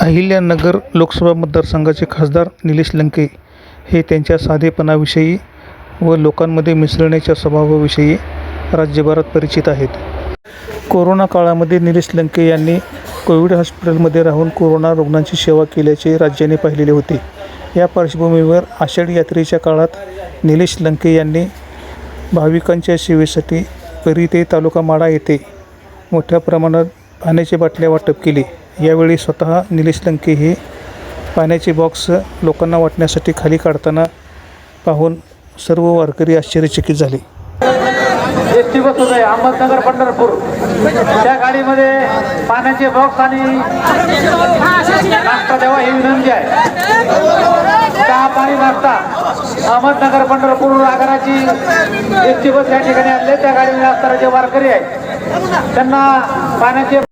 अहिल्यानगर लोकसभा मतदारसंघाचे खासदार निलेश लंके हे त्यांच्या साधेपणाविषयी व लोकांमध्ये मिसळण्याच्या स्वभावाविषयी राज्यभरात परिचित आहेत. कोरोना काळामध्ये निलेश लंके यांनी कोविड हॉस्पिटलमध्ये राहून कोरोना रुग्णांची सेवा केल्याचे राज्याने पाहिलेले होते. या पार्श्वभूमीवर आषाढी यात्रेच्या काळात निलेश लंके यांनी भाविकांच्या सेवेसाठी परी ते तालुका माडा येथे मोठ्या प्रमाणात पाण्याची बाटल्या वाटप केली. यावेळी स्वतः निलेश लंके हे पाण्याचे बॉक्स लोकांना वाटण्यासाठी खाली काढताना पाहून सर्व वारकरी आश्चर्यचकित झाले. एस टी बस आहे अहमदनगर पंढरपूर. त्या गाडीमध्ये पाण्याचे बॉक्स आणि देवा ही विनंती आहे. पाणी अहमदनगर पंढरपूर आगाराची एस बस या ठिकाणी आणले त्या गाडीमध्ये असणारे जे वारकरी आहेत त्यांना पाण्याचे